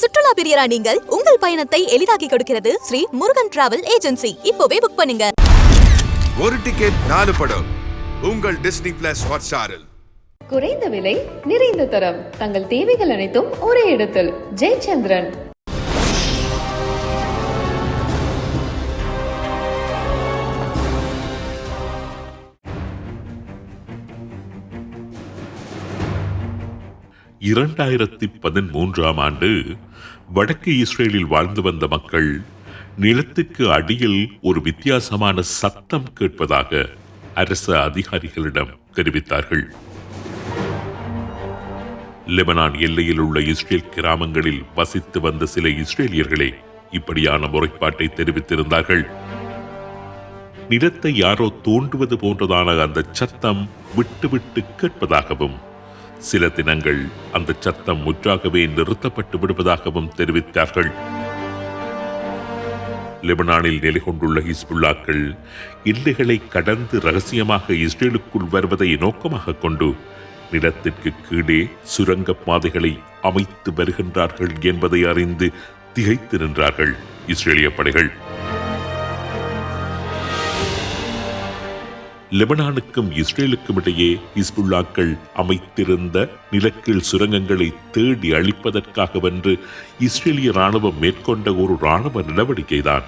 சுற்றுலா பிரியரா நீங்கள் உங்கள் பயணத்தை எளிதாக்கி கொடுக்கிறது ஸ்ரீ முருகன் டிராவல் ஏஜென்சி. இப்போவே புக் பண்ணுங்க. ஒரு டிக்கெட் நாலு படம். உங்கள் டிஸ்னி பிளஸ் ஹாட்ஸ்டாரில் குறைந்த விலை நிறைந்த தரம். தங்கள் தேவைகள் அனைத்தும் ஒரே இடத்தில். ஜெயச்சந்திரன். இரண்டாயிரத்தி பதிமூன்றாம் ஆண்டு வடக்கு இஸ்ரேலில் வாழ்ந்து வந்த மக்கள் நிலத்துக்கு அடியில் ஒரு வித்தியாசமான சத்தம் கேட்பதாக அரச அதிகாரிகளிடம் தெரிவித்தார்கள். லெபனான் எல்லையில் உள்ள இஸ்ரேல் கிராமங்களில் வசித்து வந்த சில இஸ்ரேலியர்களே இப்படியான முறைப்பாட்டை தெரிவித்திருந்தார்கள். நிலத்தை யாரோ தோண்டுவது போன்றதான அந்த சத்தம் விட்டு விட்டு கேட்பதாகவும் சில தினங்கள் அந்த சத்தம் முற்றாகவே நிறுத்தப்பட்டு விடுவதாகவும் தெரிவித்தார்கள். லெபனானில் நிலை கொண்டுள்ள ஹிஸ்புல்லாக்கள் எல்லைகளை கடந்து ரகசியமாக இஸ்ரேலுக்குள் வருவதை நோக்கமாக கொண்டு நிலத்திற்கு கீழே சுரங்க பாதைகளை அமைத்து வருகின்றார்கள் என்பதை அறிந்து திகைத்து நின்றார்கள் இஸ்ரேலிய படைகள். லெபனானுக்கும் இஸ்ரேலுக்கும் இடையே ஹிஸ்புல்லாக்கள் அமைத்திருந்த நிலக்கீழ் சுரங்கங்களை தேடி அழிப்பதற்காகவென்று இஸ்ரேலிய ராணுவம் மேற்கொண்ட ஒரு ராணுவ நடவடிக்கைதான்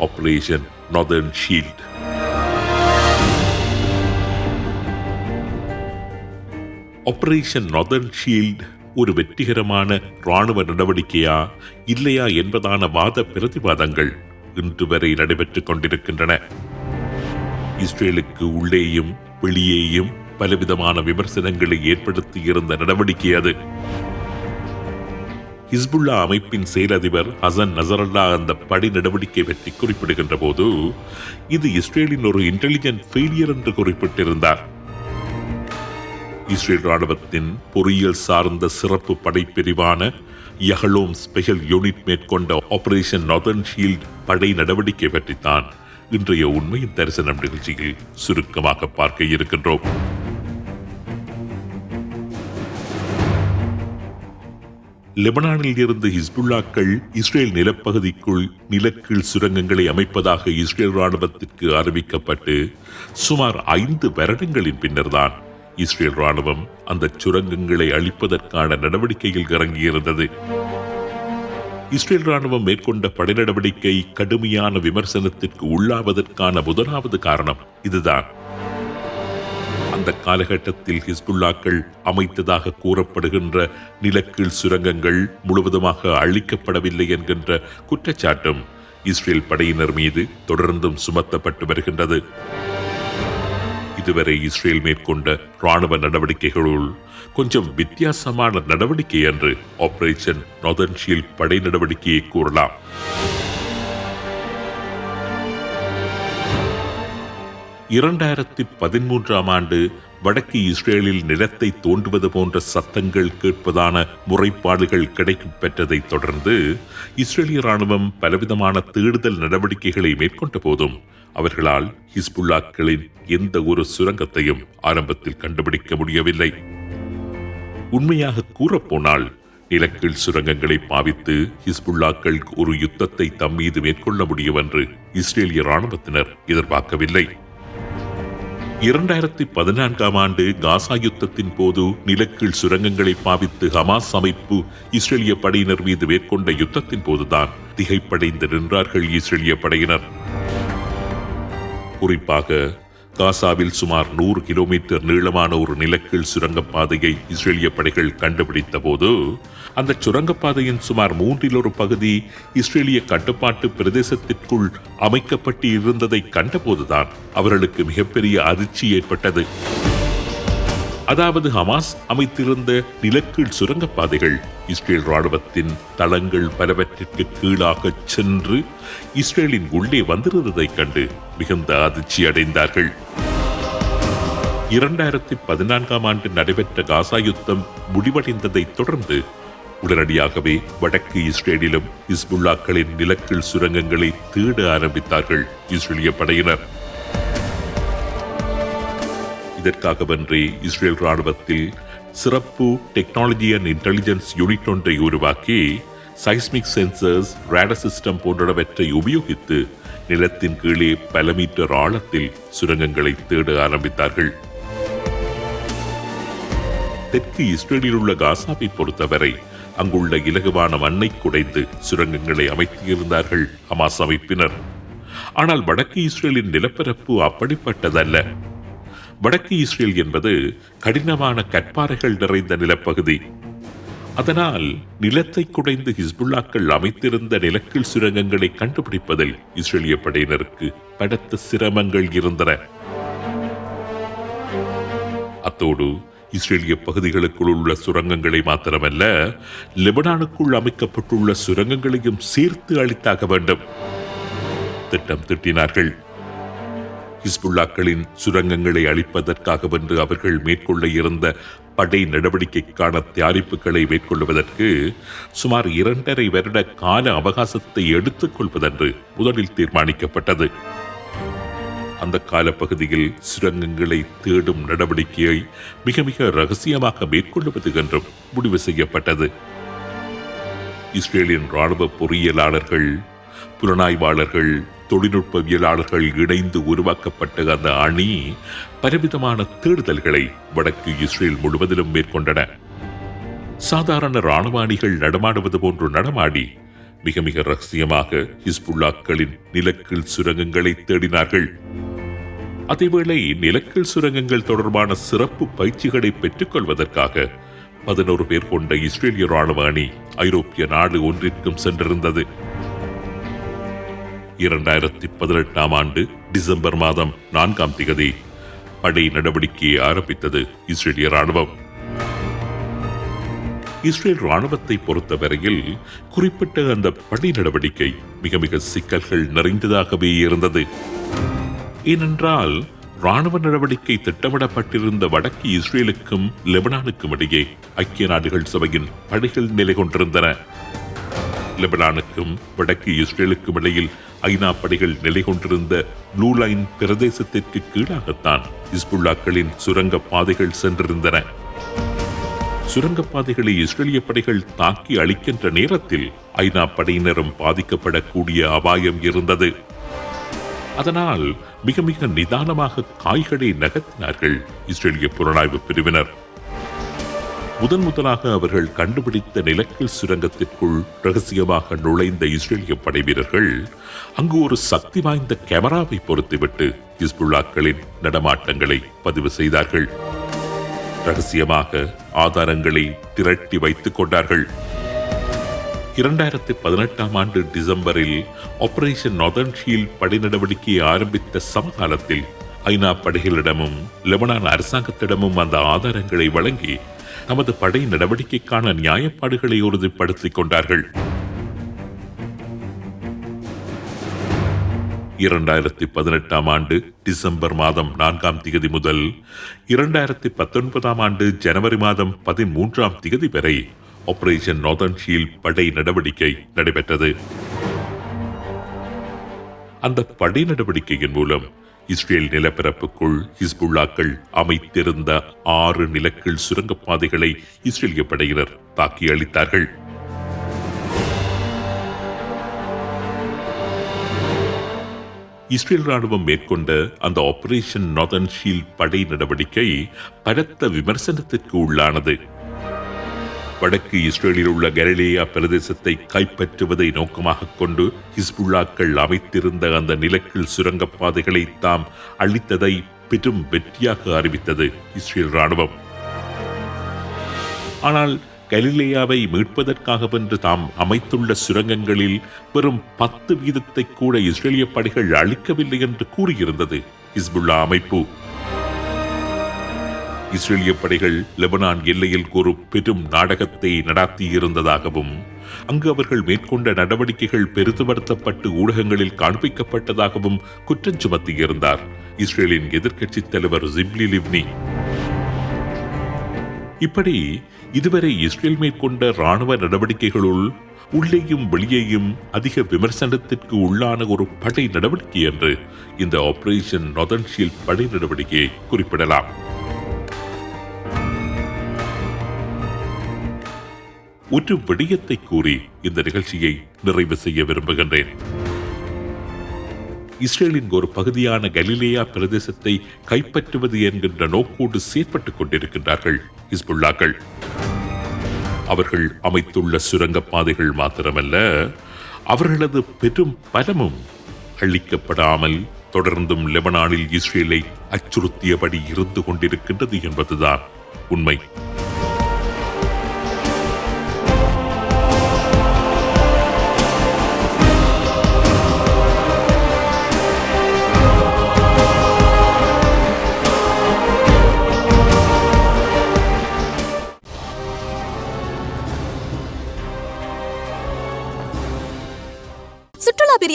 operation northern shield operation northern shield ஒரு வெற்றிகரமான ராணுவ நடவடிக்கையா இல்லையா என்பதான வாத பிரதிவாதங்கள் இன்று வரை நடைபெற்றுக் கொண்டிருக்கின்றன. இஸ்ரேலுக்கு உள்ளேயும் வெளியேயும் பலவிதமான விமர்சனங்களை ஏற்படுத்தியிருந்த நடவடிக்கை அது. ஹிஸ்புல்லா அமைப்பின் செயலதிபர் ஹசன் நசரல்லா அந்த படை நடவடிக்கை பற்றி குறிப்பிடுகின்ற போது இது இஸ்ரேலின் ஒரு இன்டெலிஜென்ட் ஃபெயிலியர் என்று குறிப்பிட்டிருந்தார். இஸ்ரேல் ராணுவத்தின் பொறியியல் சார்ந்த சிறப்பு படைப்பிரிவான யஹலோம் ஸ்பெஷல் யூனிட் மேற்கொண்ட ஆபரேஷன் நார்தர்ன் ஷீல்ட் படை நடவடிக்கை பற்றித்தான் இன்றைய உண்மையின் தரிசனம் நிகழ்ச்சியில் சுருக்கமாக பார்க்க இருக்கின்றோம். லெபனானில் இருந்து ஹிஸ்புல்லாக்கள் இஸ்ரேல் நிலப்பகுதிக்குள் நிலக்கீழ் சுரங்கங்களை அமைப்பதாக இஸ்ரேல் ராணுவத்திற்கு அறிவிக்கப்பட்டு சுமார் ஐந்து வருடங்களின் பின்னர்தான் இஸ்ரேல் ராணுவம் அந்த சுரங்கங்களை அழிப்பதற்கான நடவடிக்கையில் இறங்கியிருந்தது. இஸ்ரேல் ராணுவம் மேற்கொண்ட படை நடவடிக்கை கடுமையான விமர்சனத்திற்கு உள்ளாவதற்கான முதலாவது காரணம் இதுதான். அந்த காலகட்டத்தில் ஹிஸ்புல்லாக்கள் அமைத்ததாக கூறப்படுகின்ற நிலக்கீழ் சுரங்கங்கள் முழுவதுமாக அழிக்கப்படவில்லை என்கின்ற குற்றச்சாட்டும் இஸ்ரேல் படையினர் மீது தொடர்ந்தும் சுமத்தப்பட்டு வருகின்றது. இதுவரை இஸ்ரேல் மேற்கொண்ட ராணுவ நடவடிக்கைகளுள் கொஞ்சம் வித்தியாசமான நடவடிக்கை என்று ஆபரேஷன் நார்தர்ன் படை நடவடிக்கையை கூறலாம். இரண்டாயிரத்தி பதிமூன்றாம் ஆண்டு வடக்கு இஸ்ரேலில் நிலத்தை தோண்டுவது போன்ற சத்தங்கள் கேட்பதான முறைப்பாடுகள் கிடைக்கும் பெற்றதைத் தொடர்ந்து இஸ்ரேலிய ராணுவம் பலவிதமான தேடுதல் நடவடிக்கைகளை மேற்கொண்ட போதும் அவர்களால் ஹிஸ்புல்லாக்களின் எந்த ஒரு சுரங்கத்தையும் ஆரம்பத்தில் கண்டுபிடிக்க முடியவில்லை. உண்மையாக கூறப்போனால் நிலக்கீழ் சுரங்கங்களை பாவித்து ஹிஸ்புல்லாக்கள் ஒரு யுத்தத்தை தம் மீது மேற்கொள்ள முடியும் என்று இஸ்ரேலிய ராணுவத்தினர் எதிர்பார்க்கவில்லை. இரண்டாயிரத்தி பதினான்காம் ஆண்டு காசா யுத்தத்தின் போது நிலக்கீழ் சுரங்கங்களை பாவித்து ஹமாஸ் அமைப்பு இஸ்ரேலிய படையினர் மீது மேற்கொண்ட யுத்தத்தின் போதுதான் திகைப்படைந்து நின்றார்கள் இஸ்ரேலிய படையினர். குறிப்பாக காசாவில் சுமார் நூறு கிலோமீட்டர் நீளமான ஒரு நிலக்கீழ் சுரங்கப்பாதையை இஸ்ரேலிய படைகள் கண்டுபிடித்த போது அந்த சுரங்கப்பாதையின் சுமார் மூன்றில் ஒரு பகுதி இஸ்ரேலிய கட்டுப்பாட்டு பிரதேசத்திற்குள் அமைக்கப்பட்டு இருந்ததை கண்டபோதுதான் அவர்களுக்கு மிகப்பெரிய அதிர்ச்சி ஏற்பட்டது. அதாவது ஹமாஸ் அமைத்திருந்த நிலக்கீழ் சுரங்கப்பாதைகள் இஸ்ரேல் ராணுவத்தின் தளங்கள் பலவற்றிற்கு கீழாக சென்று இஸ்ரேலின் உள்ளே வந்திருந்ததைக் கண்டு மிகுந்த அதிர்ச்சி அடைந்தார்கள். இரண்டாயிரத்தி பதினான்காம் ஆண்டு நடைபெற்ற காசா யுத்தம் முடிவடைந்ததைத் தொடர்ந்து உடனடியாகவே வடக்கு இஸ்ரேலிலும் இஸ்புல்லாக்களின் நிலக்கீழ் சுரங்கங்களை தேட ஆரம்பித்தார்கள் இஸ்ரேலிய படையினர். இதற்காகவென்றே இஸ்ரேல் ராணுவத்தில் சிறப்பு டெக்னாலஜி அண்ட் இன்டெலிஜென்ஸ் யூனிட் ஒன்றை உருவாக்கி சைஸ்மிக் சென்சர்ஸ் ரேடர் சிஸ்டம் போன்றவற்றை உபயோகித்து நிலத்தின் கீழே பல மீட்டர் ஆழத்தில் சுரங்கங்களை தேட ஆரம்பித்தார்கள். தெற்கு இஸ்ரேலில் உள்ள காசாவை பொறுத்தவரை அங்குள்ள இலகுவான மண்ணை குடைந்து சுரங்கங்களை அமைத்திருந்தார்கள் ஹமாஸ் அமைப்பினர். ஆனால் வடக்கு இஸ்ரேலின் நிலப்பரப்பு அப்படிப்பட்டதல்ல. வடக்கு இஸ்ரேல் என்பது கடினமான கற்பாறைகள் நிறைந்த நிலப்பகுதி. அதனால் நிலத்தை குடைந்து ஹிஸ்புல்லாக்கள் அமைத்திருந்த நிலக்கீழ் சுரங்கங்களை கண்டுபிடிப்பதில் இஸ்ரேலிய படையினருக்கு பலத்த சிரமங்கள் இருந்தன. அத்தோடு இஸ்ரேலிய பகுதிகளுக்குள் உள்ள சுரங்கங்களை மாத்திரமல்ல லெபனானுக்குள் அமைக்கப்பட்டுள்ள சுரங்கங்களையும் சேர்த்து அளித்தாக வேண்டும். திட்டம் திட்டினார்கள். ஹிஸ்புல்லாக்களின் சுரங்கங்களை அழிப்பதற்காகவென்று அவர்கள் மேற்கொள்ள இருந்த படை நடவடிக்கைக்கான தயாரிப்புகளை மேற்கொள்வதற்கு சுமார் இரண்டரை வருட கால அவகாசத்தை எடுத்துக் கொள்வதென்று முதலில் தீர்மானிக்கப்பட்டது. அந்த காலப்பகுதியில் சுரங்கங்களை தேடும் நடவடிக்கையை மிக மிக ரகசியமாக மேற்கொள்வது என்றும் முடிவு செய்யப்பட்டது. இஸ்ரேலின் ராணுவ பொறியியலாளர்கள் புலனாய்வாளர்கள் தொழில்நுட்பவியலாளர்கள் இணைந்து உருவாக்கப்பட்ட அந்த அணி பலவிதமான தேடுதல்களை வடக்கு இஸ்ரேல் முழுவதிலும் மேற்கொண்டன. சாதாரண இராணுவ அணிகள் நடமாடுவது போன்று நடமாடி மிக மிக ரகசியமாக ஹிஸ்புல்லாக்களின் நிலக்கீழ் சுரங்கங்களை தேடினார்கள். அதேவேளை நிலக்கீழ் சுரங்கங்கள் தொடர்பான சிறப்பு பயிற்சிகளை பெற்றுக்கொள்வதற்காக பதினோரு பேர் கொண்ட இஸ்ரேலிய ராணுவ அணி ஐரோப்பிய நாடு ஒன்றிற்கும் சென்றிருந்தது. இரண்டாயிரத்தி பதினெட்டாம் ஆண்டு டிசம்பர் மாதம் நான்காம் திகதி. படை நடவடிக்கையை ஆரம்பித்தது இஸ்ரேலிய ராணுவம் இஸ்ரேல் ராணுவத்தை பொறுத்தவரையில் குறிப்பிட்ட அந்த படை நடவடிக்கை மிக மிக சிக்கல்கள் நிறைந்ததாகவே இருந்தது. ஏனென்றால் ராணுவ நடவடிக்கை திட்டமிடப்பட்டிருந்த வடக்கு இஸ்ரேலுக்கும் லெபனானுக்கும் இடையே ஐக்கிய நாடுகள் சபையின் படைகள் நிலை கொண்டிருந்தன லெபனானுக்கும் வடக்கு இஸ்ரேலுக்கும் இடையில் ஐநா படைகள் நிலை கொண்டிருந்த ப்ளூ லைன் பிரதேசத்திற்கு கீழாகத்தான் இஸ்புல்லாக்களின் சுரங்க பாதைகள் சென்றிருந்தன. சுரங்கப்பாதைகளை இஸ்ரேலிய படைகள் தாக்கி அழிக்கின்ற நேரத்தில் ஐநா படையினரும் பாதிக்கப்படக்கூடிய அபாயம் இருந்தது. அதனால் மிக மிக நிதானமாக காய்களை நகர்த்தினார்கள் இஸ்ரேலிய புலனாய்வு பிரிவினர். முதன் முதலாக அவர்கள் கண்டுபிடித்த நிலக்கல் சுரங்கத்திற்குள் ரகசியமாக நுழைந்த இஸ்ரேலிய படை வீரர்கள் அங்கு ஒரு சக்தி வாய்ந்த கேமராவை பொருத்திவிட்டு ஹிஸ்புல்லாக்களின் நடமாட்டங்களை பதிவு செய்தார்கள். ரகசியமாக ஆதாரங்களை திரட்டி வைத்துக் கொண்டார்கள். இரண்டாயிரத்தி பதினெட்டாம் ஆண்டு டிசம்பரில் ஆபரேஷன் நார்தர்ன் ஷீல் படை நடவடிக்கையை ஆரம்பித்த சமகாலத்தில் ஐநா படைகளிடமும் லெபனான் அரசாங்கத்திடமும் அந்த ஆதாரங்களை வழங்கி நமது படை நடவடிக்கைக்கான நியாயப்பாடுகளை உறுதிப்படுத்திக் கொண்டார்கள். இரண்டாயிரத்தி பதினெட்டாம் ஆண்டு டிசம்பர் மாதம் நான்காம் திகதி முதல் இரண்டாயிரத்தி பத்தொன்பதாம் ஆண்டு ஜனவரி மாதம் பதிமூன்றாம் திகதி வரை ஆபரேஷன் நார்தர்ன் ஷீல் படை நடவடிக்கை நடைபெற்றது. அந்த படை நடவடிக்கையின் மூலம் இஸ்ரேல் நிலப்பரப்புக்குள் ஹிஸ்புல்லாக்கள் அமைத்திருந்த ஆறு நிலக்கீழ் சுரங்கப்பாதைகளை இஸ்ரேலிய படையினர் தாக்கி அளித்தார்கள் இஸ்ரேல் ராணுவம் மேற்கொண்ட அந்த ஆபரேஷன் நாதன் ஷீல் படை நடவடிக்கை பலத்த விமர்சனத்திற்கு உள்ளானது. வடக்கு இஸ்ரேலில் உள்ள கலிலேயா பிரதேசத்தை கைப்பற்றுவதை நோக்கமாக கொண்டு ஹிஸ்புல்லாக்கள் அமைத்திருந்த அந்த நிலக்கீழ் சுரங்கப்பாதைகளை தாம் அளித்ததை பெரும் வெற்றியாக அறிவித்தது இஸ்ரேல் ராணுவம் ஆனால் கலிலேயாவை மீட்பதற்காகவென்று தாம் அமைத்துள்ள சுரங்கங்களில் வெறும் பத்து வீதத்தை கூட இஸ்ரேலிய படைகள் அளிக்கவில்லை என்று கூறியிருந்தது ஹிஸ்புல்லா அமைப்பு. இஸ்ரேலிய படைகள் லெபனான் எல்லையில் ஒரு பெரும் நாடகத்தை நடாத்தியிருந்ததாகவும் அங்கு அவர்கள் மேற்கொண்ட நடவடிக்கைகள் பெரிதுபடுத்தப்பட்டு ஊடகங்களில் காண்பிக்கப்பட்டதாகவும் குற்றம் சுமத்தியிருந்தார். இஸ்ரேலின் எதிர்க்கட்சித் தலைவர் ஜிப்லி லிவ்னி. இப்படி இதுவரை இஸ்ரேல் மேற்கொண்ட ராணுவ நடவடிக்கைகளுள் உள்ளேயும் வெளியேயும் அதிக விமர்சனத்திற்கு உள்ளான ஒரு படை நடவடிக்கை என்று இந்த ஆபரேஷன் நொதன்ஷீல் படை நடவடிக்கையை குறிப்பிடலாம். ஒரு விடயத்தை கூறி இந்த நிகழ்ச்சியை நிறைவு செய்ய விரும்புகின்றேன். இஸ்ரேலின் ஒரு பகுதியான கலிலேயா பிரதேசத்தை கைப்பற்றுவது என்கின்ற நோக்கோடு செயற்பட்டுக் கொண்டிருக்கின்றார்கள் ஹிஸ்புல்லாக்கள். அவர்கள் அமைத்துள்ள சுரங்கப் பாதைகள் மாத்திரமல்ல அவர்களது பெரும் பலமும் அழிக்கப்படாமல் தொடர்ந்தும் லெபனானில் இஸ்ரேலை அச்சுறுத்தியபடி இருந்து கொண்டிருக்கின்றது என்பதுதான் உண்மை.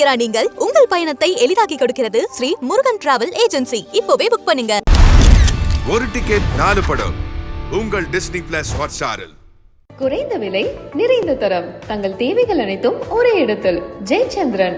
பிரியரா நீங்கள்? உங்கள் பயணத்தை எளிதாக்கி கொடுக்கிறது ஸ்ரீ முருகன் டிராவல் ஏஜென்சி. இப்போவே புக் பண்ணுங்க. ஒரு டிக்கெட் நாலு படம். உங்கள் டிஸ்னி பிளஸ் ஹாட்ஸ்டாரில். குறைந்த விலை நிறைந்த தரம். தங்கள் தேவைகள் அனைத்தும் ஒரே இடத்தில். ஜெயச்சந்திரன்.